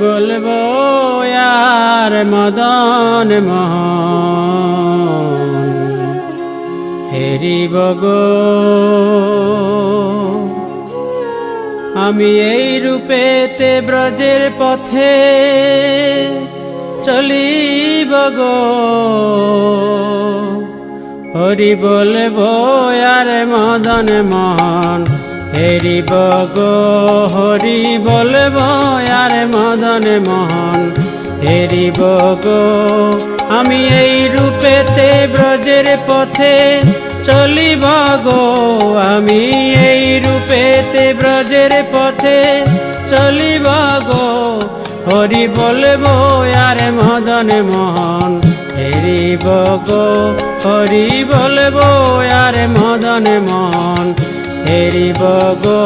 বলব আর মদন মোহন, হেরিব আমি এই রূপেতে ব্রজের পথে চলিব বগ হরি বলব আর মদন মহান হেরিব গো, হরি বলব, আর মদন মোহন। হেরিব গো, আমি এই রূপেতে ব্রজের পথে চলিব গো। আমি এই রূপেতে ব্রজের পথে চলিব গো। হরি বলব, আর মদন মোহন। হেরিব গো, হরি বলব, আর মদন মোহন। হেরিব গো,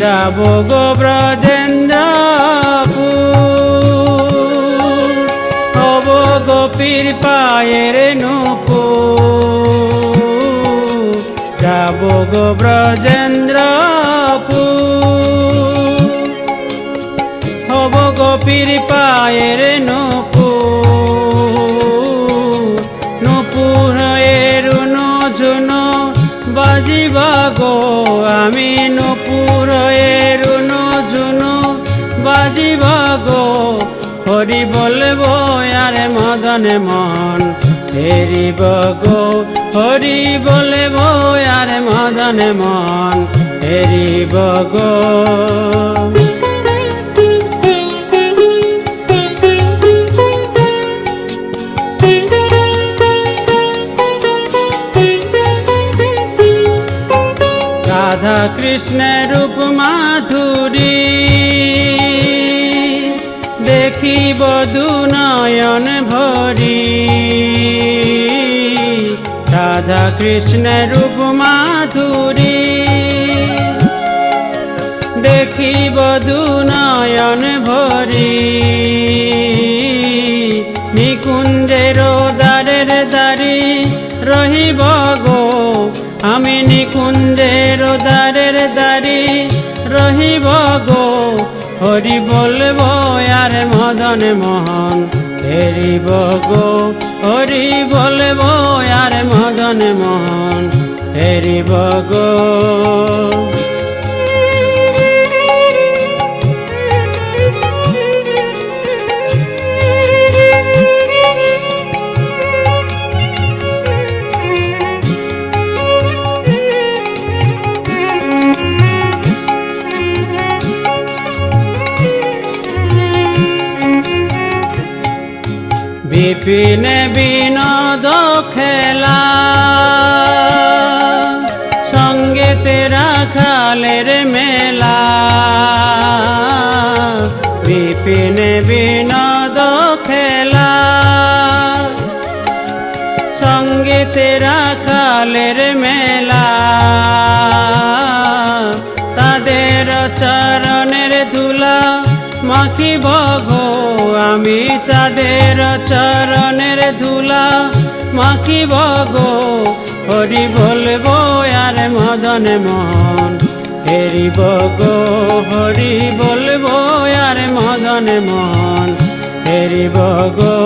যাব গো ব্রজেন্দ্রপুর। হব গোপীর পায়ের নুপু যাব গো ব্রজেন্দ্রপুর। হব গোপীর পায়ের নুপু বাজিবা গো, আমি নুপুর এরুনু জুনু। বাজিবা গো, হরি বলব আর মদন মন হেরিব গো। হরি বলব আর মদন মন হেরিব গো। রাধা কৃষ্ণের রূপ মাধুরী দেখিব দু নয়ন ভরি। রাধা কৃষ্ণের রূপ মাধুরী দেখিব দু নয়ন ভরি। নিকুঞ্জের দ্বারের দ্বারি রহিব গো। আমি নিকুঞ্জের দ্বারি হরি বলব আর মদন মোহন হেরিব গো হরি বলব আর মদন মোহন হেরিব গো। বিপিন বিনোদ খেলা। সঙ্গে তেরা খালের মেলা। বিপিন বিনোদ খেলা। সঙ্গে তেরা খালের মেলা। আমি তাদের চরণের ধুলা মাখিব গো হরি বলব আর মদন মন হেরিব গো হরি বলব আর মদন মন হেরিব গো